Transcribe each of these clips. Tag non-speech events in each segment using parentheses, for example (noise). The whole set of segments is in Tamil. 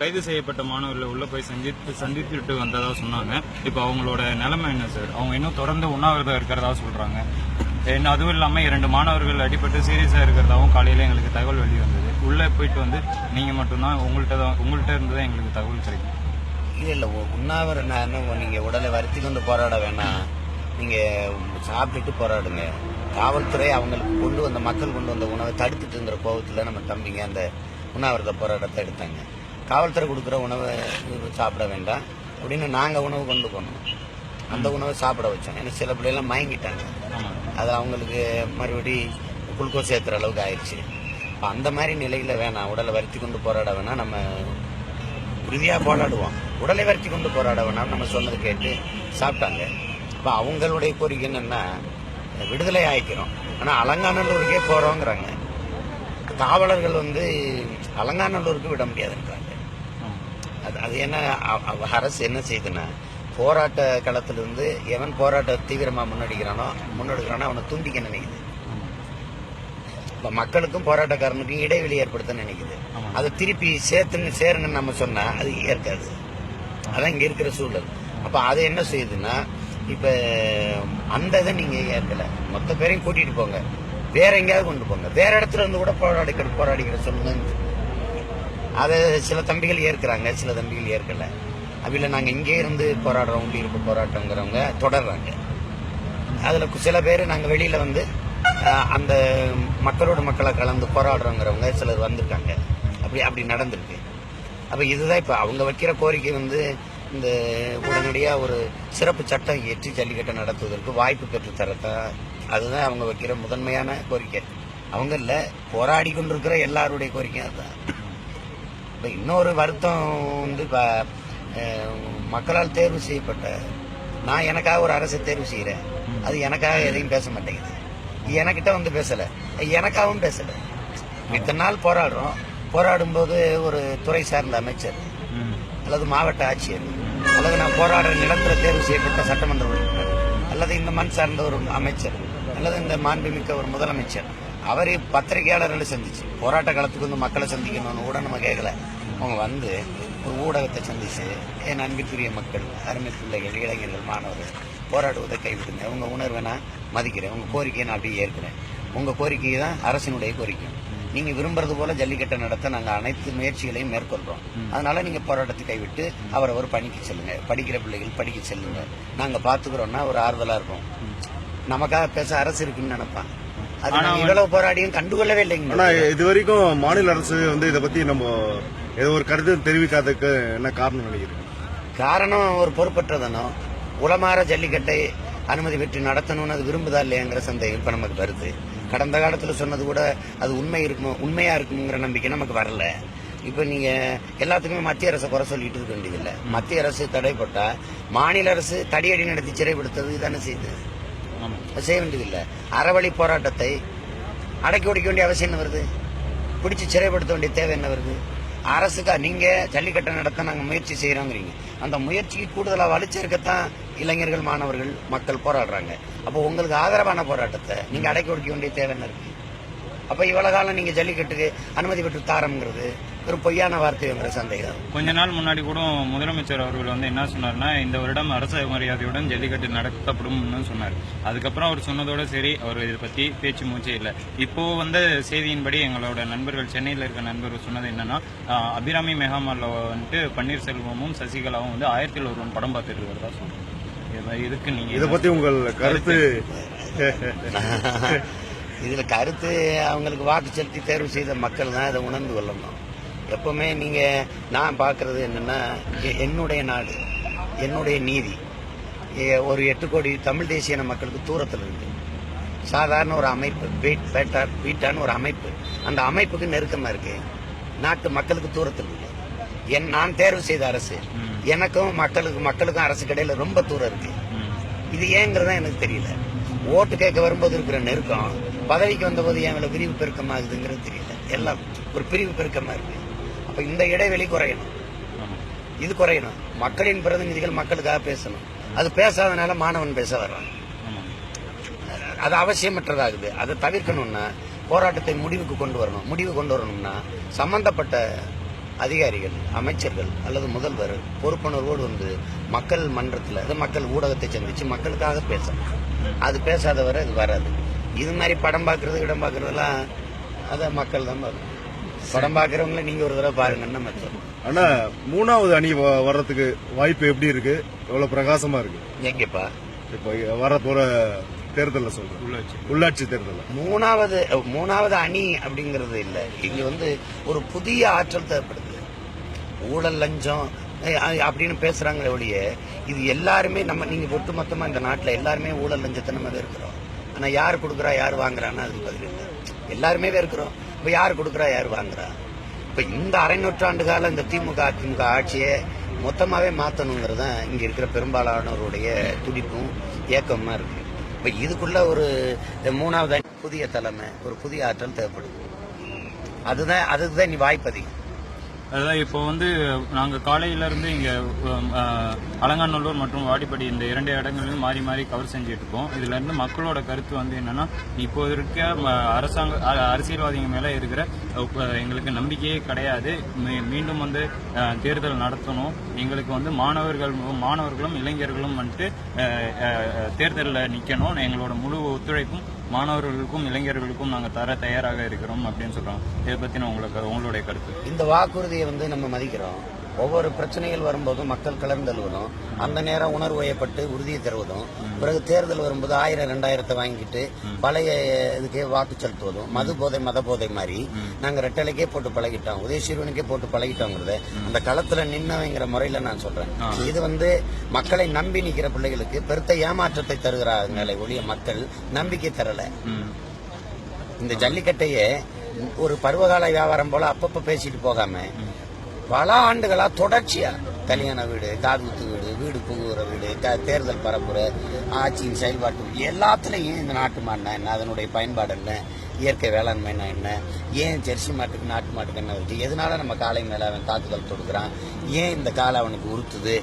கைது செய்யப்பட்ட மாணவர்களை உள்ள போய் சந்தித்து சந்தித்துட்டு வந்ததா சொன்னாங்க. இப்போ அவங்களோட நிலைமை என்ன சார் அவங்க இன்னும் தொடர்ந்து உண்ணாவிரதம் இருக்கிறதா சொல்றாங்க. என்ன அதுவும் இல்லாமல் இரண்டு மாணவர்கள் அடிபட்டு சீரியஸாக இருக்கிறதாவும் காலையில் எங்களுக்கு தகவல் வெளியே வந்தது உள்ளே போயிட்டு வந்து நீங்கள் மட்டும்தான் உங்கள்கிட்ட தான் உங்கள்கிட்ட இருந்து தான் எங்களுக்கு தகவல் கிடைக்கும். இல்லை இல்லை உண்ணாவிர நீங்கள் உடலை வருத்தி கொண்டு போராட வேணாம். நீங்கள் சாப்பிட்டுட்டு போராடுங்க. காவல்துறை அவங்களுக்கு கொண்டு வந்த மக்கள் கொண்டு வந்த உணவை தடுத்துட்டுங்கிற கோபத்தில் நம்ம தம்பிங்க அந்த உண்ணாவிரத போராட்டத்தை எடுத்தாங்க. காவல்துறை கொடுக்குற உணவை சாப்பிட வேண்டாம் அப்படின்னு நாங்கள் உணவு கொண்டு போனோம். அந்த உணவை சாப்பிட வச்சோம். ஏன்னா சில பிள்ளைலாம் மயங்கிட்டாங்க. அது அவங்களுக்கு மறுபடி குளுக்கோஸ் ஏற்றுற அளவுக்கு ஆயிடுச்சு இப்போ அந்த மாதிரி நிலையில் வேணாம். உடலை வருத்தி கொண்டு போராட வேணாம் நம்ம உறுதியாக போராடுவோம். உடலை வருத்தி கொண்டு போராட வேணாம் நம்ம சொன்னது கேட்டு சாப்பிட்டாங்க. இப்போ அவங்களுடைய கோரிக்கை என்னென்னா விடுதலை ஆயிக்கிறோம். ஆனால் அலங்காநல்லூருக்கே போகிறோங்கிறாங்க காவலர்கள் வந்து அலங்காநல்லூருக்கு விட முடியாதுன்றாங்க அது அது என்ன அரசு என்ன செய்யுதுன்னா போராட்ட களத்திலிருந்து எவன் போராட்ட தீவிரமா முன்னெடுக்கிறானோ முன்னெடுக்கிறானோ அவனை துண்டிக்க நினைக்குது. இப்ப மக்களுக்கும் போராட்டக்காரனுக்கும் இடைவெளி ஏற்படுத்த நினைக்குது. அதை திருப்பி சேர்த்துன்னு சேருங்கன்னு நம்ம சொன்னா அது ஏற்காது. அதான் இங்க இருக்கிற சூழல். அப்ப அது என்ன செய்யுதுன்னா இப்ப அந்த இதை நீங்க ஏற்கல. மொத்த பேரையும் கூட்டிட்டு போங்க. வேற எங்கேயாவது கொண்டு போங்க. வேற இடத்துல இருந்து கூட போராடிக்கிற போராடிக்கிற சொல்லுங்க. அதை சில தம்பிகள் ஏற்கிறாங்க சில தம்பிகள் ஏற்கல. அவையில் நாங்கள் இங்கே இருந்து போராடுறோம் குடியிருப்பு போராட்டங்கிறவங்க தொடர்றாங்க. அதில் சில பேர் நாங்கள் வெளியில் வந்து அந்த மக்களோட மக்களை கலந்து போராடுறோங்கிறவங்க சிலர் வந்திருக்காங்க. அப்படி அப்படி நடந்திருக்கு. அப்போ இதுதான் இப்போ அவங்க வைக்கிற கோரிக்கை வந்து இந்த உடனடியாக ஒரு சிறப்பு சட்டம் இயற்றி ஜல்லிக்கட்டை நடத்துவதற்கு வாய்ப்பு பெற்றுத்தரத்தான் அதுதான் அவங்க வைக்கிற முதன்மையான கோரிக்கை. அவங்க இல்லை போராடி கொண்டிருக்கிற எல்லாருடைய கோரிக்கையும் அதுதான். இப்போ இன்னொரு வருத்தம் வந்து இப்போ மக்களால் தேர்வு செய்யப்பட்ட நான் எனக்காக ஒரு அரசை தேர்வு செய்கிறேன் அது எனக்காக எதையும் பேச மாட்டேங்குது. எனக்கிட்ட வந்து பேசலை. எனக்காகவும் பேசலை. இத்தனை நாள் போராடுறோம். போராடும்போது ஒரு துறை சார்ந்த அமைச்சர் அல்லது மாவட்ட ஆட்சியர் அல்லது நான் போராடுற நிலத்தில் தேர்வு செய்யப்பட்ட சட்டமன்ற உறுப்பினர் அல்லது இந்த மண் சார்ந்த ஒரு அமைச்சர் அல்லது இந்த மாண்புமிக்க ஒரு முதலமைச்சர் அவர் பத்திரிகையாளர்களை சந்திச்சு போராட்ட காலத்துக்கு வந்து மக்களை சந்திக்கணும்னு கூட நம்ம கேட்கல அவங்க வந்து ஒரு ஊடகத்தை சந்திச்சு என் அன்பிற்குரிய மக்கள் அருமை பிள்ளைகள் இளைஞர்கள் மாணவர்கள் போராடுவதை கைவிடுங்க. உங்க உணர்வை நான் மதிக்கிறேன். உங்க கோரிக்கையை நான் அப்படியே ஏற்கிறேன். உங்க கோரிக்கை தான் அரசினுடைய கோரிக்கை. நீங்க விரும்புறது போல ஜல்லிக்கட்டை நடத்த நாங்க அனைத்து முயற்சிகளையும் மேற்கொள்றோம். அதனால நீங்க போராட்டத்தை கைவிட்டு அவரவர் பணிக்கு செல்லுங்க. படிக்கிற பிள்ளைகள் படிக்க செல்லுங்க. நாங்க பாத்துக்கிறோம்னா ஒரு ஆறுதலா இருக்கும். நமக்காக பேச அரசு இருக்குன்னு நினைப்பான் அது இவ்வளவு போராடியும் கண்டுகொள்ளவே இல்லைங்க. இது வரைக்கும் மாநில அரசு வந்து இதை பத்தி நம்ம ஏதோ ஒரு கருத்து தெரிவிக்காததுக்கு என்ன காரணம் நினைக்கிறீங்க? காரணம் ஒரு பொறுப்பற்றதனோ? உளமாற ஜல்லிக்கட்டை அனுமதி பெற்று நடத்தணும்னு அது விரும்புதா இல்லையாங்கிற சந்தேகம் இப்ப நமக்கு வருது. கடந்த காலத்துல சொன்னது கூட அது உண்மை இருக்கும் உண்மையா இருக்குங்கிற நம்பிக்கை நமக்கு வரல. இப்ப நீங்க எல்லாத்துக்குமே மத்திய அரசை குறை சொல்லிட்டு இருக்க வேண்டியதில்லை. மத்திய அரசு தடைப்பட்டால் மாநில அரசு தடியடி நடத்தி சிறைப்படுத்துறது தானே செய்யுது செய்ய வேண்டியதில்லை. அறவழி போராட்டத்தை அடக்கி ஒடிக்க வேண்டிய அவசியம் என்ன வருது? பிடிச்சி சிறைப்படுத்த வேண்டிய தேவை என்ன வருது? அரசுக்கா நீங்க ஜல்லிக்கட்டை நடத்த நாங்க முயற்சி செய்யறோங்கிறீங்க அந்த முயற்சிக்கு கூடுதலா வலிச்சிருக்கத்தான் இளைஞர்கள் மாணவர்கள் மக்கள் போராடுறாங்க. அப்போ உங்களுக்கு ஆதரவான போராட்டத்தை நீங்க அடக்கி ஒடிக்க வேண்டிய தேவை என்ன இருக்கு? அப்ப இவ்வளவு காலம் நீங்க ஜல்லிக்கட்டுக்கு அனுமதி பெற்று தாரம்ங்கிறது ஒரு பொய்யான வார்த்தைங்கிற சந்தேகம். கொஞ்ச நாள் முன்னாடி கூட முதலமைச்சர் அவர்கள் வந்து என்ன சொன்னார்னா இந்த வருடம் அரசு மரியாதையுடன் ஜல்லிக்கட்டு நடத்தப்படும்னு சொன்னார். அதுக்கப்புறம் அவர் சொன்னதோட சரி அவர் இதை பத்தி பேச்சு மூச்சே இல்லை. இப்போ வந்த செய்தியின்படி எங்களோட நண்பர்கள் சென்னையில் இருக்க நண்பர்கள் சொன்னது என்னன்னா அபிராமி மெகாமால்ல வந்துட்டு பன்னீர்செல்வமும் சசிகலாவும் வந்து ஆயிரத்தில் ஒருவன் படம் பார்த்துட்டு இருக்கிறதா இது- இதுக்கு நீங்க இதை பத்தி உங்கள் கருத்து? (laughs) இதுல கருத்து அவங்களுக்கு வாக்கு செலுத்தி தேர்வு செய்த மக்கள் தான் இதை உணர்ந்து கொள்ளணும். எப்பவுமே நீங்க நான் பார்க்கிறது என்னன்னா என்னுடைய நாடு என்னுடைய நீதி. ஒரு எட்டு கோடி தமிழ் தேசிய மக்களுக்கு தூரத்தில் இருக்கு. சாதாரண ஒரு அமைப்பு பீட் பேட்டா பீட்டான்னு ஒரு அமைப்பு. அந்த அமைப்புக்கு நெருக்கமா இருக்கு. நாட்டு மக்களுக்கு தூரத்தில் இருக்கு. என் நான் தேர்வு செய்த அரசு. எனக்கும் மக்களுக்கு மக்களுக்கும் அரசுக்கு இடையில ரொம்ப தூரம் இருக்கு. ம். இது ஏங்கிறதா எனக்கு தெரியல. ஓட்டு கேட்க வரும்போது இருக்கிற நெருக்கம் பதவிக்கு வந்தபோது ஏன் இவ்வளவு விரிவு பெருக்கமாகுதுங்கிறது தெரியல. எல்லாம் ஒரு பிரிவு பெருக்கமா இருக்கு. அப்ப இந்த இடைவெளி குறையணும். இது குறையணும். மக்களின் பிரதிநிதிகள் மக்களுக்காக பேசணும். அது பேசாதனால மாணவன் பேச வர்றான். அது அவசியமற்றதாகுது. அதை தவிர்க்கணும்னா போராட்டத்தை முடிவுக்கு கொண்டு வரணும். முடிவு கொண்டு வரணும்னா சம்பந்தப்பட்ட அதிகாரிகள் அமைச்சர்கள் அல்லது முதல்வர் பொறுப்புணர்வோடு வந்து மக்கள் மன்றத்தில் மக்கள் ஊடகத்தை சந்திச்சு மக்களுக்காக பேசணும். அது பேசாதவரை இது அது வராது. இது மாதிரி படம் பார்க்கறது இடம் பார்க்கறதெல்லாம் அதை மக்கள் தான் பார்க்கணும். படம் பார்க்கறவங்கள நீங்க ஒரு தடவை பாருங்கன்னு நம்ம சொல்றோம். ஆனா மூணாவது அணி வ- வர்றதுக்கு வாய்ப்பு எப்படி இருக்கு? எவ்வளவு பிரகாசமா இருக்கு? எங்கப்பா? இப்போ வர போற தேர்தல்ல சொல்றேன். உள்ளாட்சி. உள்ளாட்சி தேர்தல்ல. மூணாவது மூணாவது அணி அப்படிங்கிறது இல்லை. இங்க வந்து ஒரு புதிய ஆற்றல் தேவைப்படுது. ஊழல் லஞ்சம் அப்படின்னு பேசுறாங்களே ஒழிய இது எல்லாருமே நம்ம நீங்க ஒட்டு மொத்தமா இந்த நாட்டுல எல்லாருமே ஊழல் லஞ்சத்தை நம்ம இருக்கிறோம். ஆனால் யார் கொடுக்குறா யார் வாங்குறான்னு அதுக்கு பதில் இல்லை. எல்லாருமே இருக்கிறோம் இப்போ யார் கொடுக்குறா யார் வாங்குறா? இப்போ இந்த அரை நூற்றாண்டு காலம் இந்த திமுக அதிமுக ஆட்சியை மொத்தமாகவே மாற்றணுங்கிறது தான் இங்கே இருக்கிற பெரும்பாலானோருடைய துடிப்பும் ஏக்கமாக இருக்குது இப்போ இதுக்குள்ள ஒரு மூணாவது புதிய தலைமை ஒரு புதிய ஆற்றல் தேவைப்படுது. அதுதான் அதுக்கு தான் நீ வாய்ப்பு அதிகம் அதான் இப்போ வந்து நாங்கள் காலையில இருந்து இங்க அலங்காநல்லூர் மற்றும் வாடிப்படி இந்த இரண்டு இடங்களிலும் மாறி மாறி கவர் செஞ்சுட்டு இருக்கோம். இதுல இருந்து மக்களோட கருத்து வந்து என்னன்னா இப்போ இருக்க ம, அரசாங்க அ- அரசியல்வாதிங்க மேல இருக்கிற எங்களுக்கு நம்பிக்கையே கிடையாது. மீ- மீண்டும் வந்து தேர்தல் நடத்தணும். எங்களுக்கு வந்து மாணவர்கள் மாணவர்களும் இளைஞர்களும் வந்துட்டு தேர்தலில் நிற்கணும் எங்களோட முழு ஒத்துழைப்பும் மாணவர்களுக்கும் இளைஞர்களுக்கும் நாங்கள் தர தயாராக இருக்கிறோம் அப்படின்னு சொல்றோம் இதை பத்தின உங்களுக்கு உங்களுடைய கருத்து. இந்த வாக்குறுதியை வந்து நம்ம மதிக்கிறோம். ஒவ்வொரு பிரச்சனைகள் வரும்போதும் மக்கள் கலர்ந்தெழுவதும் அந்த நேரம் உணர்வு வயப்பட்டு உறுதியை தருவதும் பிறகு தேர்தல் வரும்போது ஆயிரம் ரெண்டாயிரத்தை வாங்கிட்டு பழைய இதுக்கே வாக்கு செலுத்துவதும் மது போதை மத போதை மாதிரி நாங்க ரெட்டலைக்கே போட்டு பழகிட்டோம் உதயசீர்வனுக்கே போட்டு பழகிட்டோங்கிறத அந்த களத்துல நின்னவங்கிற முறையில நான் சொல்றேன். இது வந்து மக்களை நம்பி நிக்கிற பிள்ளைகளுக்கு பெருத்த ஏமாற்றத்தை தருகிறாங்களே ஒழிய மக்கள் நம்பிக்கை தரல. இந்த ஜல்லிக்கட்டையே ஒரு பருவகால வியாபாரம் போல அப்பப்ப பேசிட்டு போகாம பல ஆண்டுகளா தொடர்ச்சியா கல்யாண வீடு காதுகுத்து வீடு வீடு புகுகிற வீடு க- தேர்தல் பரப்புரை ஆட்சியின் செயல்பாட்டு எல்லாத்துலயும் இந்த நாட்டு மாடுனா என்ன? அதனுடைய பயன்பாடு என்ன? இயற்கை வேளாண்மைனா என்ன? ஏன் ஜெர்சி மாட்டுக்கு நாட்டு மாட்டுக்கு என்ன இருக்கு எதனால நம்ம காளை மேல அவன் தாக்குதல் தொடுக்கிறான்? ஏன் இந்த காலை அவனுக்கு உறுத்துது?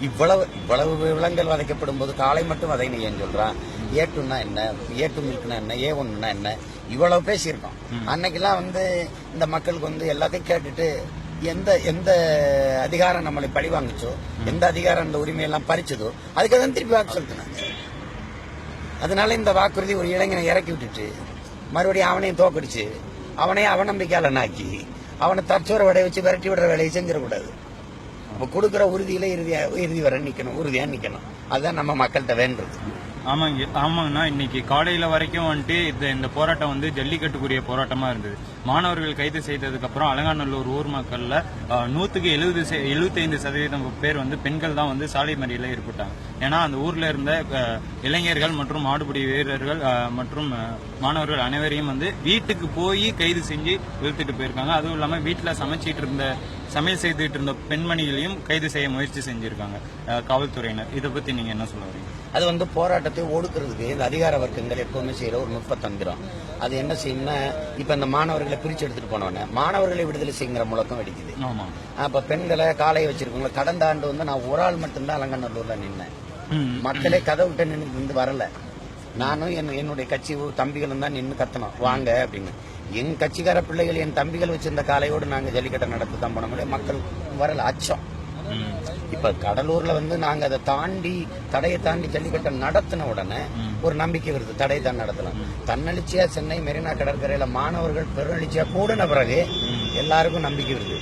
இவ்வளவு இவ்வளவு விலங்குகள் வதைக்கப்படும் போது காளை மட்டும் வதைன்னு ஏன் சொல்றான்? ஏட்டுன்னா என்ன? ஏட்டு மில்க்னா என்ன? ஏ ஒன்றுனா என்ன? இவ்வளவு பேசியிருக்கோம். அன்னைக்கெல்லாம் வந்து இந்த மக்களுக்கு வந்து எல்லாத்தையும் கேட்டுட்டு எந்த எந்த அதிகாரம் நம்மளை பழி வாங்குச்சோ எந்த அதிகாரம் அந்த உரிமையெல்லாம் பறிச்சதோ அதுக்கு தான் திருப்பி வாக்கு செலுத்தினாங்க அதனால இந்த வாக்குறுதி ஒரு இளைஞனை இறக்கி விட்டுட்டு மறுபடியும் அவனையும் தோக்கடிச்சு அவனையும் அவநம்பிக்கையாளன் ஆக்கி அவனை தற்சோர வடைய வச்சு விரட்டி விடுற வேலையை செஞ்சிடக்கூடாது. அப்ப கொடுக்குற உறுதியில இறுதியா இறுதி வரை நிக்கணும் உறுதியா நிக்கணும். அதுதான் நம்ம மக்கள்கிட்ட வேண்டது ஆமாங்க ஆமாங்கண்ணா. இன்னைக்கு காலையில வரைக்கும் வந்துட்டு இந்த இந்த போராட்டம் வந்து ஜல்லிக்கட்டுக்குரிய போராட்டமா இருந்தது. மாணவர்கள் கைது செய்ததுக்கு அப்புறம் அலங்காநல்லூர் ஊர் மக்கள்ல நூத்துக்கு எழுபது எழுபத்தைந்து சதவீதம் பேர் வந்து பெண்கள் தான் வந்து சாலை மறியல ஏற்பட்டாங்க ஏன்னா அந்த ஊர்ல இருந்த இளைஞர்கள் மற்றும் மாடுபிடி வீரர்கள் மற்றும் மாணவர்கள் அனைவரையும் வந்து வீட்டுக்கு போய் கைது செஞ்சு இழுத்துட்டு போயிருக்காங்க. அதுவும் இல்லாம வீட்டுல சமைச்சிட்டு இருந்த சமையல் செய்துட்டு இருந்த பெண்மணிகளையும் கைது செய்ய முயற்சி செஞ்சிருக்காங்க காவல்துறையினர். இதை பத்தி நீங்க என்ன சொல்ல வரீங்க? அது வந்து போராட்டத்தை ஒடுக்குறதுக்கு இந்த அதிகார வர்க்கங்கள் எப்பவுமே செய்யற ஒரு நுட்பத்தந்திரம். அது என்ன செய்யணும்னா இப்ப இந்த மாணவர்களை பிரிச்சு எடுத்துட்டு போனவன மாணவர்களை விடுதலை செய்யுங்கிற முழக்கம் வெடிக்குது. அப்ப பெண்களை காலையை வச்சிருக்கவங்க கடந்த ஆண்டு வந்து நான் ஒரு ஆள் மட்டும்தான் அலங்கநல்லூர்ல நின்னேன். மக்களே கதை விட்டு நின்று நின்று வரல. நானும் என் என்னுடைய கட்சி தம்பிகளும் தான் நின்று கத்தணும். வாங்க அப்படின்னு. என் கட்சிக்கார பிள்ளைகள் என் தம்பிகள் வச்சிருந்த காலையோடு நாங்க ஜல்லிக்கட்டை நடத்த தான் போன முடியும் மக்கள் வரல. அச்சம். இப்ப கடலூர்ல வந்து நாங்க அதை தாண்டி தடையை தாண்டி ஜல்லிக்கட்டை நடத்தின உடனே ஒரு நம்பிக்கை வருது. தடையை தான் நடத்தலாம் தன்னெழுச்சியா சென்னை மெரினா கடற்கரையில மாணவர்கள் பெருநெழுச்சியா கூடின பிறகு எல்லாருக்கும் நம்பிக்கை வருது.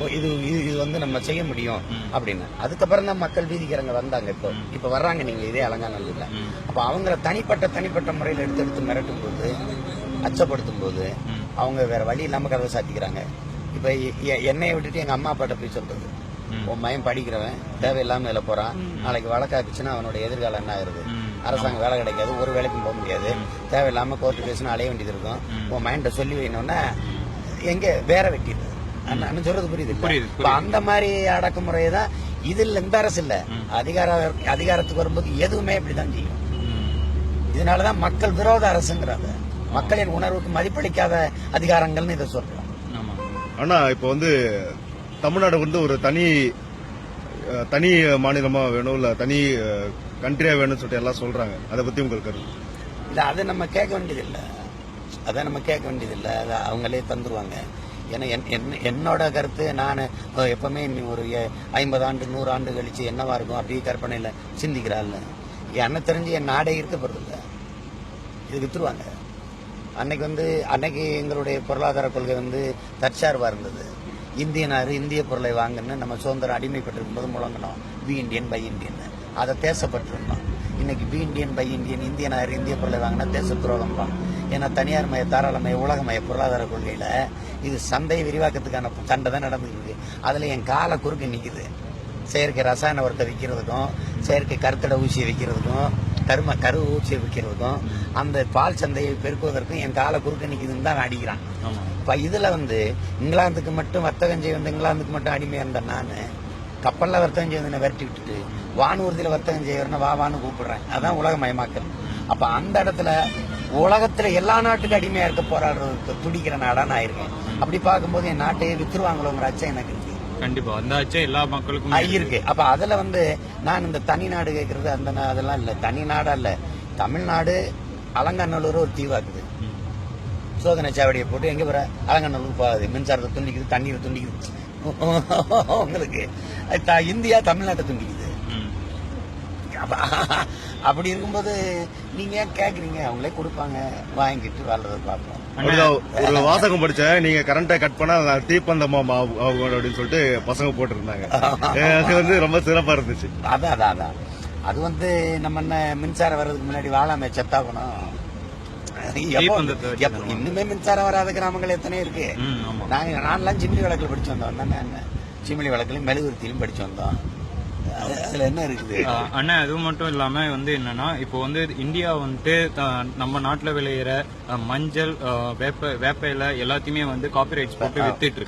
ஓ, இது இது இது வந்து நம்ம செய்ய முடியும் அப்படின்னு. அதுக்கப்புறம் தான் மக்கள் வீதிக்கிறங்க வந்தாங்க இப்போ. இப்ப வர்றாங்க நீங்க இதே அலங்காநல்லூர்ல. அப்ப அவங்கள தனிப்பட்ட தனிப்பட்ட முறையில் எடுத்து எடுத்து மிரட்டும் போது அச்சப்படுத்தும் போது அவங்க வேற வழி இல்லாம கதவை சாத்திக்கிறாங்க. இப்ப என்னையை என்னைய விட்டுட்டு எங்க அம்மா அப்பாட்ட போய் சொல்றது. உன் மயம் படிக்கிறவன் தேவையில்லாம இதுல போறான். நாளைக்கு வழக்காக்குச்சுன்னா அவனோட எதிர்காலம் என்ன ஆயிருது அரசாங்கம் வேலை கிடைக்காது ஒரு வேலைக்கும் போக முடியாது. தேவையில்லாம கோர்ட்டு கேஸ்னு அலைய வேண்டியது இருக்கும். உன் மைண்ட சொல்லி வைனோன்னா எங்க? வேற வெட்டிடுது நான் சொல்றது புரியுது இப்ப அந்த மாதிரி அடக்குமுறையை தான் இதுல இந்த அரசு இல்ல அதிகார அதிகாரத்துக்கு வரும்போது எதுவுமே இப்படிதான் செய்யும். இதனாலதான் மக்கள் விரோத அரசுங்கிறாங்க. மக்களின் உணர்வுக்கு மதிப்பளிக்காத அதிகாரங்கள்னு இதை சொல்றோம். ஆமா. ஆனா இப்போ வந்து தமிழ்நாடு வந்து ஒரு தனி தனி மாநிலமா வேணும் இல்ல தனி கண்ட்ரியா வேணும்னு சொல்லிட்டு எல்லாம் சொல்றாங்க. அதை பத்தி உங்களுக்கு கருத்து? இல்லை அதை நம்ம கேட்க வேண்டியதில்லை. அதை நம்ம கேட்க வேண்டியதில்லை. அதை அவங்களே தந்துருவாங்க. ஏன்னா என்- என்னோட கருத்து நான் எப்பவுமே ஒரு எ- ஐம்பது ஆண்டு நூறு ஆண்டு கழிச்சு என்னவா இருக்கும் அப்படி கற்பனையில் சிந்திக்கிறாள் என்ன தெரிஞ்சு என் நாடே இருக்க இது வித்துருவாங்க. அன்னைக்கு வந்து அன்னைக்கு எங்களுடைய பொருளாதார கொள்கை வந்து தற்சார்பாக இருந்தது. இந்திய நாடு இந்திய பொருளை வாங்கன்னு நம்ம சுதந்திரம் அடிமைப்பட்டிருக்கும் போது முழங்கினோம். பி இந்தியன் பை இண்டியன் அதை தேசப்பட்டிருந்தோம். இன்னைக்கு பி இந்தியன் பை இந்தியன் இந்திய நாடு இந்திய பொருளை வாங்கினா தேச துரோகம் தான். ஏன்னா தனியார் மய தாராளமய உலகமய பொருளாதார கொள்கையில் இது சந்தை விரிவாக்கத்துக்கான சண்டை தான் நடந்துருக்கு அதில் என் காலை குறுக்கு நிற்குது செயற்கை ரசாயன உரத்தை விற்கிறதுக்கும் செயற்கை கருத்தடை ஊசியை விற்கிறதுக்கும் கரும கரு ஊசியை விற்கிறதுக்கும் அந்த பால் சந்தையை பெருக்குவதற்கும் என் காலை குறுக்க நிற்குதுன்னு தான் அடிக்கிறான் இப்ப இதுல வந்து இங்கிலாந்துக்கு மட்டும் வர்த்தகம் செய்ய வந்து இங்கிலாந்துக்கு மட்டும் அடிமையா இருந்த நான் கப்பல்ல வர்த்தகம் செய்ய வந்து விரட்டி விட்டுட்டு வானூர்தியில வர்த்தகம் செய்யறேன்னு வா வான்னு கூப்பிடுறேன். அதான் உலகமயமாக்கல் அப்ப அந்த இடத்துல உலகத்துல எல்லா நாட்டுக்கும் அடிமையா இருக்க போராடுறதுக்கு துடிக்கிற நாடா நான் இருக்கேன். அப்படி பார்க்கும்போது என் நாட்டையே வித்துருவாங்களோங்கிற அச்சம் எனக்கு இருக்கு. கண்டிப்பா. அந்த அச்சம் எல்லா மக்களுக்கும் இருக்கு. அப்ப அதுல வந்து நான் இந்த தனி நாடு கேட்கறது அந்த அதெல்லாம் இல்ல. தனி நாடா இல்ல தமிழ்நாடு அலங்காநல்லூர் ஒரு தீவாக்குது. சோதனை சாவடியை போட்டு எங்க போற? அலங்காநல்லூர் போகாது. மின்சாரத்தை துண்டிக்குது தண்ணீரை துண்டிக்குது. (laughs) உங்களுக்கு. இந்தியா தமிழ்நாட்டை துண்டிக்குது. (laughs) அப்படி இருக்கும்போது நீங்க ஏன் கேக்குறீங்க? அவங்களே கொடுப்பாங்க. வாங்கிட்டு வாழ்றத பார்ப்போம். ஒரு வாசகம் படிச்சேன் நீங்க கரண்ட்டை கட் பண்ணா தீப்பந்தமா மா- ஆகும் அப்படின்னு சொல்லிட்டு பசங்க போட்டிருந்தாங்க. அது வந்து ரொம்ப சிறப்பா இருந்துச்சு. அதான் அதான் அதான். அது வந்து நம்ம என்ன மின்சாரம் வர்றதுக்கு முன்னாடி வாழாம செத்தாகணும் இன்னுமே மின்சாரம் வராத கிராமங்கள் எத்தனை இருக்கு? நாங்க நான்லாம் சிமிலி விளக்குல படிச்சு வந்தோம் தானே என்ன? சிமிலி விளக்குலையும் மெழுகுவர்த்தியிலும் படிச்சு வந்தோம் அது- அதுல என்ன இருக்குது? ஆஹ் அண்ணா அது மட்டும் இல்லாம வந்து என்னன்னா இப்போ வந்து இந்தியா வந்துட்டு நம்ம நாட்டுல விளையிற மஞ்சள் அஹ், வேப்ப வேப்பையில எல்லாத்தையுமே வந்து காப்பிரைட்ஸ் போட்டு வித்துட்டு.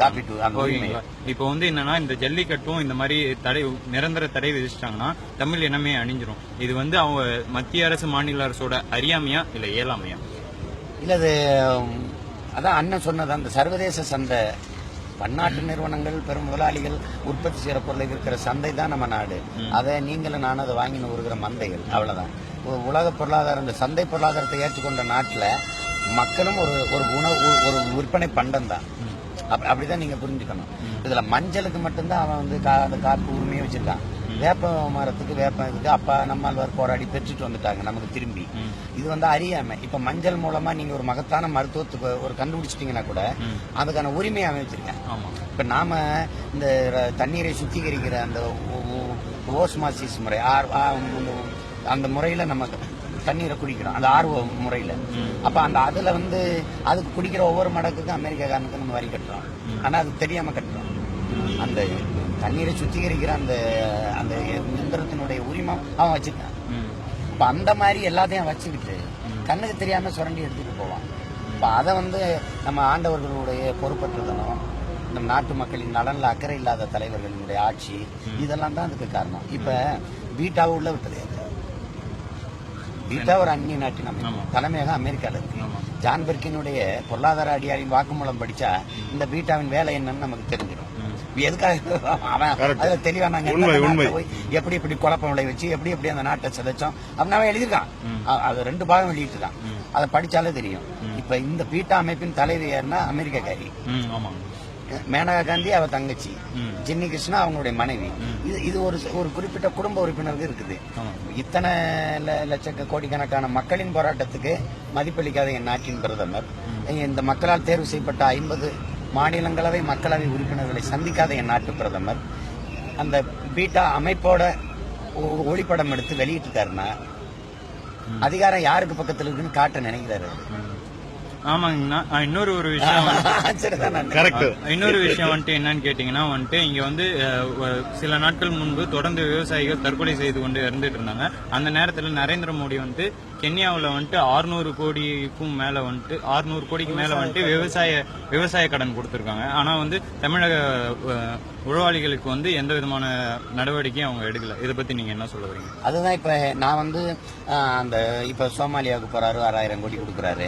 ஓகேங்களா? இப்போ வந்து என்னன்னா இந்த ஜல்லிக்கட்டும் இந்த மாதிரி தடை நிரந்தர தடை விதிச்சிட்டாங்கன்னா தமிழ் இனமே அணிஞ்சிரும். இது வந்து அவங்க மத்திய அரசு மாநில அரசோட அறியாமையா இல்ல இயலாமையா? இல்ல அது அதான் அண்ணன் சொன்னது அந்த சர்வதேச சந்தை பன்னாட்டு நிறுவனங்கள் பெரும் முதலாளிகள் உற்பத்தி செய்யற பொருளை விற்கிற சந்தை தான் நம்ம நாடு. அதை நீங்களும் நானும் அதை வாங்கி வருகிற மந்தைகள் அவ்வளவுதான். உ- உலக பொருளாதாரம் இந்த சந்தை பொருளாதாரத்தை ஏற்றுக்கொண்ட நாட்டுல மக்களும் ஒரு ஒரு உணவு ஒரு விற்பனை பண்டம் தான். அப்ப- அப்படிதான் நீங்க புரிஞ்சுக்கணும். இதுல மஞ்சளுக்கு மட்டும்தான் அவன் வந்து கா- அந்த காப்பு உரிமையை வச்சிருக்கான். வேப்ப மரத்துக்கு வேப்ப இதுக்கு அப்பா நம்மாழ்வார் போராடி பெற்றுட்டு வந்துட்டாங்க நமக்கு திரும்பி. இது வந்து அறியாம. இப்ப மஞ்சள் மூலமா நீங்க ஒரு மகத்தான மருத்துவத்துக்கு ஒரு கண்டுபிடிச்சிட்டீங்கன்னா கூட அதுக்கான உரிமையை ஆமா. இப்ப நாம இந்த தண்ணீரை சுத்திகரிக்கிற அந்த ஓஸ்மாசிஸ் முறை ஆர் அந்த முறையில நம்ம தண்ணீரை குடிக்கிறோம். அந்த ஆர்வ முறையில. அப்ப அந்த அதுல வந்து அதுக்கு குடிக்கிற ஒவ்வொரு மடக்குக்கும் அமெரிக்காக்காரனுக்கு நம்ம வரி கட்டுறோம். ஆனா அது தெரியாம கட்டுறோம். அந்த தண்ணீரை சுத்திகரிக்கிற அந்த அந்த எந்திரத்தினுடைய உரிமம் அவன் வச்சிருக்கான் ம். இப்ப அந்த மாதிரி எல்லாத்தையும் வச்சுக்கிட்டு கண்ணுக்கு தெரியாம சுரண்டி எடுத்துட்டு போவான். இப்ப அதை வந்து நம்ம ஆண்டவர்களுடைய பொறுப்பற்றதனம் நம்ம நாட்டு மக்களின் நலன்ல அக்கறை இல்லாத தலைவர்களினுடைய ஆட்சி இதெல்லாம் தான் அதுக்கு காரணம். இப்ப பீட்டாவை உள்ள விட்டது? பீட்டா ஒரு அந்நிய நாட்டின் அமைப்பு. ஆமா. தலைமையகம் அமெரிக்கால இருக்கு. ஆமா. ஜான் பெர்கினுடைய பொருளாதார அடியாரின் வாக்குமூலம் படிச்சா இந்த பீட்டாவின் வேலை என்னன்னு நமக்கு தெரிஞ்சிடும். எதுக்காக? அவன் Correct. அதுல தெளிவா நாங்க உண்மை, எந்தெந்த உண்மை. நாட்டுல போய் எப்படி எப்படி குழப்பம் விளை வச்சு எப்படி எப்படி அந்த நாட்டை சிதைச்சோம். அப்படின்னு எழுதியிருக்கான். அது ரெண்டு பாகம் வெளியிட்டிருக்கான். அதை படிச்சாலே தெரியும். இப்ப இந்த பீட்டா அமைப்பின் தலைவி யாருன்னா அமெரிக்காக்காரி. மேனகா காந்தி அவ தங்கச்சி. ஜின்னி கிருஷ்ணா அவங்களுடைய மனைவி. இது இது ஒரு ஒரு குறிப்பிட்ட குடும்ப உறுப்பினருக்கு இருக்குது. இத்தனை லட்சக்க கோடிக்கணக்கான மக்களின் போராட்டத்துக்கு மதிப்பளிக்காத என் நாட்டின் பிரதமர். இந்த மக்களால் தேர்வு செய்யப்பட்ட ஐம்பது மாநிலங்களவை மக்களவை உறுப்பினர்களை சந்திக்காத என் நாட்டு பிரதமர் அந்த பீட்டா அமைப்போட ஒரு ஒளிப்படம் எடுத்து வெளியிட்டிருக்காருன்னா அதிகாரம் யாருக்கு பக்கத்துல இருக்குன்னு காட்ட நினைக்கிறாரு. ஆமாங்கண்ணா ஆஹ் இன்னொரு ஒரு விஷயம் (laughs) இன்னொரு விஷயம் வந்துட்டு என்னன்னு கேட்டீங்கன்னா வந்துட்டு இங்க வந்து சில நாட்கள் முன்பு தொடர்ந்து விவசாயிகள் தற்கொலை செய்து கொண்டு இறந்துட்டு இருந்தாங்க. அந்த நேரத்துல நரேந்திர மோடி வந்து கென்யாவுல வந்துட்டு 600 கோடிக்கும் மேல வந்துட்டு 600 கோடிக்கு மேல வந்துட்டு விவசாய விவசாய கடன் கொடுத்திருக்காங்க. ஆனா வந்து தமிழக உழவாளிகளுக்கு வந்து எந்த விதமான நடவடிக்கையும் அவங்க எடுக்கல. இதை பத்தி நீங்க என்ன சொல்ல வரீங்க? அதுதான் இப்ப நான் வந்து அந்த இப்ப சோமாலியாவுக்கு போறாரு ஆறாயிரம் கோடி கொடுக்குறாரு.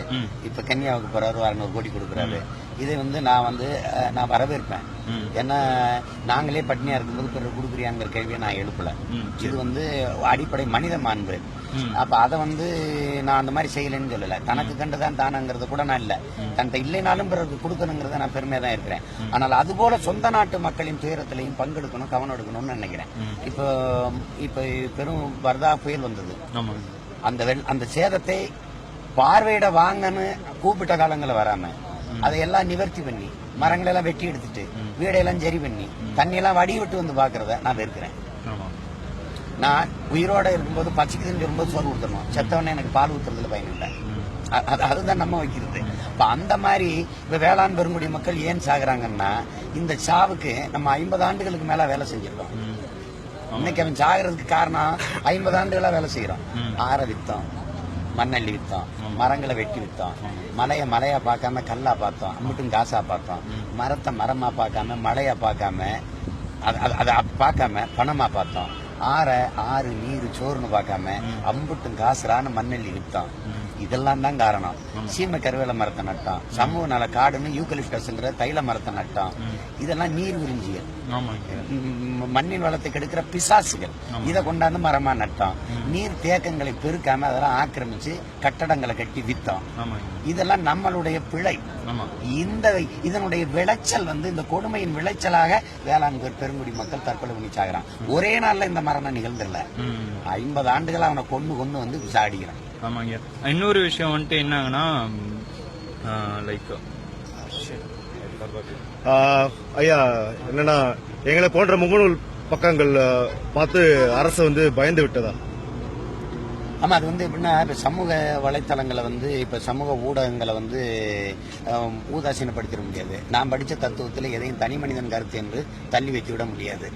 இப்ப கன்னியாவுக்கு போறாரு அறுநூறு கோடி கொடுக்குறாரு. இதை வந்து நான் வந்து நான் வரவேற்பேன். ஏன்னா நாங்களே பட்னியா இருக்கும்போது பிறர் கொடுக்குறியாங்கிற கேள்வியை நான் எழுப்பல. இது வந்து அடிப்படை மனித மாண்பு. அப்ப அதை வந்து நான் அந்த மாதிரி செய்யலைன்னு சொல்லல. தனக்கு கண்டுதான் தானங்கிறது கூட நான் இல்ல. தன்கிட்ட இல்லைனாலும் பிறருக்கு கொடுக்கணுங்கிறத நான் பெருமையா தான் இருக்கிறேன். ஆனால் அது போல சொந்த நாட்டு மக்களின் துயரத்திலையும் பங்கெடுக்கணும் கவனம் எடுக்கணும்னு நினைக்கிறேன். இப்போ இப்போ பெரும் வர்தா புயல் வந்தது. அந்த அந்த சேதத்தை பார்வையிட வாங்கன்னு கூப்பிட்ட காலங்களில் வராம அதையெல்லாம் நிவர்த்தி பண்ணி மரங்களை எல்லாம் வெட்டி எடுத்துட்டு வீடையெல்லாம் சரி பண்ணி தண்ணியெல்லாம் வடி விட்டு வந்து பாக்குறத நான் வெறுக்கிறேன். நான் உயிரோட இருக்கும்போது பச்சைக்குதுன்னு சொல்லும்போது சோறு கொடுத்துடணும் செத்தவனே எனக்கு பால் ஊத்துறதுல பயன் இல்லை. அ- அது- அதுதான் நம்ம வைக்கிறது. இப்ப அந்த மாதிரி இப்ப வேளாண் பெருங்குடி மக்கள் ஏன் சாகுறாங்கன்னா இந்த சாவுக்கு நம்ம ஐம்பது ஆண்டுகளுக்கு மேல வேலை செஞ்சிருக்கோம். இன்னைக்கு அவன் சாகிறதுக்கு காரணம் ஐம்பது ஆண்டுகளா வேலை செய்யறோம் ஆற வித்தோம். மண்ணள்ளி வித்தோம். மரங்களை வெட்டி வித்தோம். மலையை மலையா பார்க்காம கல்லா பார்த்தோம். அம்பிட்டும் காசா பார்த்தோம். மரத்தை மரமா பார்க்காம மலையா பார்க்காம அது- அது- பார்க்காம பணமா பார்த்தோம். ஆற ஆறு நீர் சோறுன்னு பார்க்காம அம்புட்டும் காசுரான்னு மண்ணள்ளி வித்தோம். இதெல்லாம் தான் காரணம். சீமை கருவேல மரத்தை நட்டோம் சமூக நல காடுன்னு யூக்கலிப்டஸ்ங்கிற தைல மரத்தை நட்டோம் இதெல்லாம் நீர் உறிஞ்சியல். மண்ணின் வளத்தை கெடுக்கிற பிசாசுகள். இதை கொண்டாந்து மரமா நட்டோம் நீர் தேக்கங்களை பெருக்காம அதெல்லாம் ஆக்கிரமிச்சு கட்டடங்களை கட்டி வித்தோம் ஆமாங்க. இதெல்லாம் நம்மளுடைய பிழை. இந்த இதனுடைய விளைச்சல் வந்து இந்த கொடுமையின் விளைச்சலாக வேளாண் பெரு- பெருங்குடி மக்கள் தற்கொலை பண்ணி சாகுறான் ஒரே நாள்ல இந்த மரணம் நிகழ்ந்துடல. ஐம்பது ஆண்டுகள் அவனை கொண்டு கொண்டு வந்து சாடிக்கிறான் ஆமாங்க. இன்னொரு விஷயம் வந்துட்டு என்னங்கன்னா லைக் ஐயா என்னன்னா எங்களை போன்ற முகநூல் பக்கங்கள் பார்த்து அரசு வந்து பயந்து விட்டதா? ஆமா அது வந்து எப்படின்னா இப்ப சமூக வலைத்தளங்களை வந்து இப்ப சமூக ஊடகங்களை வந்து ஊதாசீனப்படுத்திட முடியாது. நான் படிச்ச தத்துவத்தில் எதையும் தனி மனிதன் கருத்து என்று தள்ளி வச்சு விட முடியாது.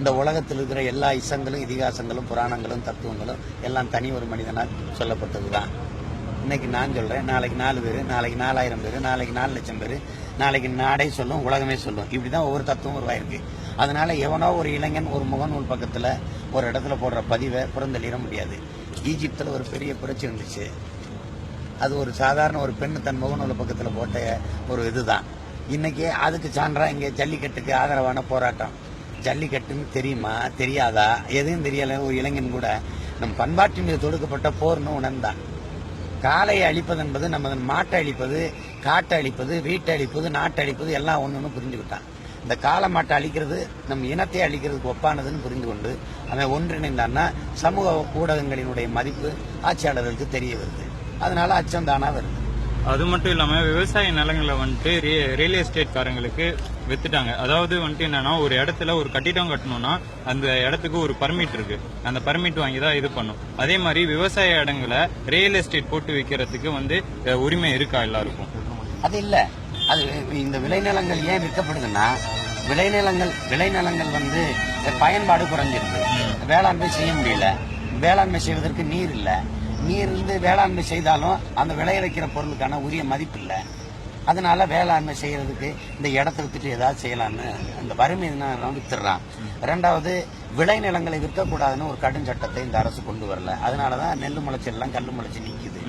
இந்த உலகத்தில் இருக்கிற எல்லா இசங்களும் இதிகாசங்களும் புராணங்களும் தத்துவங்களும் எல்லாம் தனி ஒரு மனிதனால் சொல்லப்பட்டது தான் இன்னைக்கு நான் சொல்கிறேன் நாளைக்கு நாலு பேர் நாளைக்கு நாலாயிரம் பேர் நாளைக்கு நாலு லட்சம் பேர் நாளைக்கு நாடே சொல்லும் உலகமே சொல்லும். இப்படி தான் ஒவ்வொரு தத்துவம் உருவாயிருக்கு. அதனால எவனோ ஒரு இளைஞன் ஒரு முகநூல் பக்கத்தில் ஒரு இடத்துல போடுற பதிவை புறந்தள்ளிட முடியாது. ஈஜிப்தில் ஒரு பெரிய புரட்சி இருந்துச்சு. அது ஒரு சாதாரண ஒரு பெண் தன் முகநூல் பக்கத்தில் போட்ட ஒரு இதுதான். இன்றைக்கி அதுக்கு சான்றாக இங்கே ஜல்லிக்கட்டுக்கு ஆதரவான போராட்டம். ஜல்லிக்கட்டுன்னு தெரியுமா? தெரியாதா? எதுவும் தெரியல. ஒரு இளைஞன் கூட நம் பண்பாட்டின் மீது தொடுக்கப்பட்ட போர்னு உணர்ந்தான் காலையை அழிப்பது என்பது நமது மாட்டை அழிப்பது காட்டை அழிப்பது வீட்டை அழிப்பது நாட்டை அழிப்பது எல்லாம் ஒன்று புரிஞ்சுக்கிட்டான். இந்த காலை மாட்டை அழிக்கிறது நம் இனத்தை அழிக்கிறதுக்கு ஒப்பானதுன்னு புரிந்து கொண்டு அவன் ஒன்றிணைந்தான்னா சமூக ஊடகங்களினுடைய மதிப்பு ஆட்சியாளர்களுக்கு தெரிய வருது. அதனால அச்சம் தானா வருது. அது மட்டும் இல்லாம விவசாய நிலங்களை வந்துட்டு ரி- ரியல் எஸ்டேட் காரங்களுக்கு வித்துட்டாங்க. அதாவது வந்துட்டு என்னன்னா ஒரு இடத்துல ஒரு கட்டிடம் கட்டணும்னா அந்த இடத்துக்கு ஒரு பர்மிட் இருக்கு. அந்த பர்மிட் வாங்கி தான் இது பண்ணும். அதே மாதிரி விவசாய இடங்களை ரியல் எஸ்டேட் போட்டு விற்கிறதுக்கு வந்து உரிமை இருக்கா எல்லாருக்கும்? அது இல்ல. அது இந்த விளைநிலங்கள் ஏன் விற்கப்படுதுன்னா விளைநிலங்கள் விளைநிலங்கள் வந்து பயன்பாடு குறைஞ்சிருக்கு. வேளாண்மை செய்ய முடியல. வேளாண்மை செய்வதற்கு நீர் இல்ல. நீர் இருந்து வேளாண்மை செய்தாலும் அந்த விளைவிக்கிற பொருளுக்கான உரிய மதிப்பு இல்ல அதனால வேளாண்மை செய்யறதுக்கு இந்த இடத்த வித்துட்டு ஏதாவது செய்யலாம்னு அந்த வறுமை வித்துடுறான். ரெண்டாவது விளைநிலங்களை விற்கக்கூடாதுன்னு ஒரு கடும் சட்டத்தை இந்த அரசு கொண்டு வரல. அதனாலதான் நெல் முளைச்சி எல்லாம் கல் முளைச்சி நிக்குது.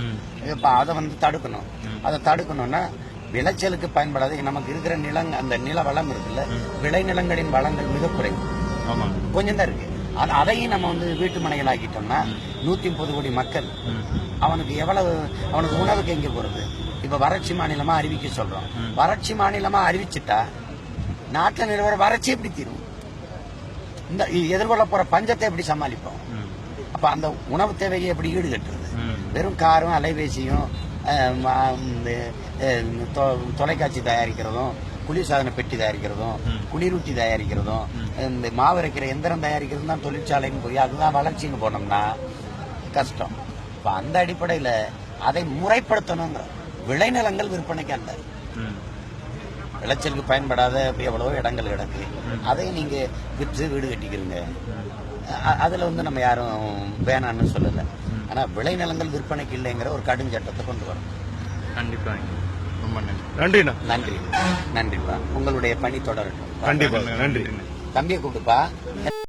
இப்ப அதை வந்து தடுக்கணும். அதை தடுக்கணும்னா விளைச்சலுக்கு பயன்படாது. நமக்கு இருக்கிற நிலங்க அந்த நில வளம் இருக்குல்ல விளைநிலங்களின் வளங்கள் மிக குறைவு. கொஞ்சம் தான் இருக்கு. அது அதையும் நம்ம வந்து வீட்டு மனைகள் ஆக்கிட்டோம்னா நூத்தி முப்பது கோடி மக்கள். அவனுக்கு எவ்வளவு அவனுக்கு உணவுக்கு எங்க போறது? இப்ப வறட்சி மாநிலமா அறிவிக்க சொல்றோம். வறட்சி மாநிலமா அறிவிச்சிட்டா நாட்டுல நிலவர வறட்சி எப்படி தீரும்? இந்த எதிர்கொள்ள போற பஞ்சத்தை எப்படி சமாளிப்போம். அப்ப அந்த உணவு தேவையை எப்படி ஈடுகட்டுறது. வெறும் காரும் அலைபேசியும் தொலைக்காட்சி தயாரிக்கிறதும் குளிர்சாதன பெட்டி தயாரிக்கிறதும் குளிரூட்டி தயாரிக்கிறதும் இந்த மாவு அரைக்கிற எந்திரம் தயாரிக்கிறதும் தான் தொழிற்சாலைன்னு போய் அதுதான் வளர்ச்சின்னு போனோம்னா கஷ்டம். இப்ப அந்த அடிப்படையில அதை முறைப்படுத்தணுங்கிற விளைநிலங்கள் விற்பனைக்கு ம். விளைச்சலுக்கு பயன்படாத எவ்வளவோ இடங்கள் கிடக்கு. அதை நீங்க விற்று வீடு கட்டிக்கிறீங்க. அதுல வந்து நம்ம யாரும் வேணான்னு சொல்லல. ஆனா விளைநிலங்கள் விற்பனைக்கு இல்லைங்கிற ஒரு கடும் சட்டத்தை கொண்டு வரணும். கண்டிப்பா. ரொம்ப நன்றி. நன்றிண்ணா நன்றி. நன்றிப்பா உங்களுடைய பணி தொடரட்டும். கண்டிப்பா நன்றி. தம்பியை கூப்பிட்டுப்பா